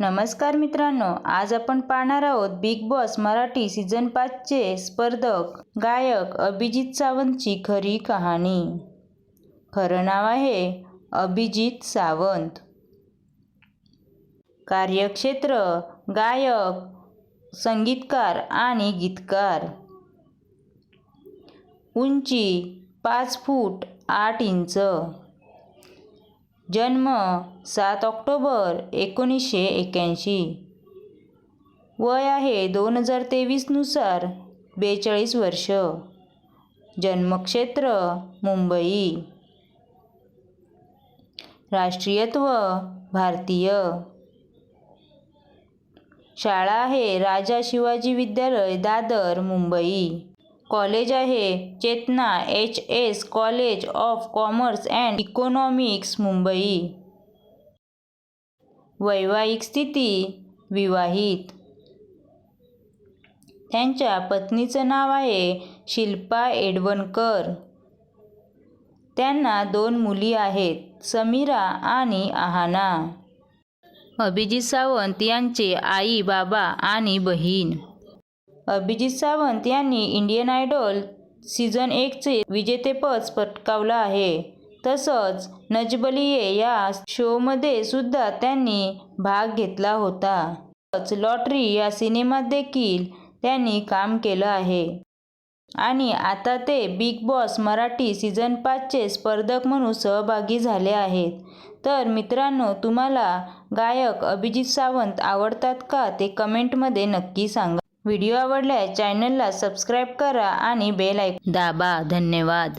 नमस्कार मित्रांनो आज आपण पाहणार आहोत बिग बॉस मराठी सीझन पाचचे स्पर्धक गायक अभिजित सावंतची खरी कहाणी. खरं नाव आहे अभिजित सावंत. कार्यक्षेत्र गायक संगीतकार आणि गीतकार. उंची पाच फूट आठ इंच. जन्म सात ऑक्टोबर एकोणीसशे एक्याऐंशी. वय आहे दोन हजार तेवीसनुसार बेचाळीस वर्ष. जन्मक्षेत्र मुंबई. राष्ट्रीयत्व भारतीय. शाळा आहे राजा शिवाजी विद्यालय दादर मुंबई. कॉलेज आहे. Chetana H S college of commerce and economics Mumbai. वैवाहिक स्थिती विवाहित. त्यांच्या पत्नीचं नाव आहे शिल्पा एडवणकर. त्यांना दोन मुली आहेत समीरा आणि आहाना. अभिजित सावंत यांचे आई बाबा आणि बहीण. अभिजित सावंत यांनी इंडियन आयडॉल सीझन एकचे विजेतेपद पटकावलं आहे. तसंच नजबलिये या शोमध्ये सुद्धा त्यांनी भाग घेतला होता. तसंच लॉटरी या सिनेमात देखील त्यांनी काम केलं आहे. आणि आता ते बिग बॉस मराठी सीझन पाचचे स्पर्धक म्हणून सहभागी झाले आहेत. तर मित्रांनो तुम्हाला गायक अभिजित सावंत आवडतात का ते कमेंटमध्ये नक्की सांगा. व्हिडिओ आवडल्यास चॅनलला सबस्क्राईब करा आणि बेल ऐक दाबा. धन्यवाद.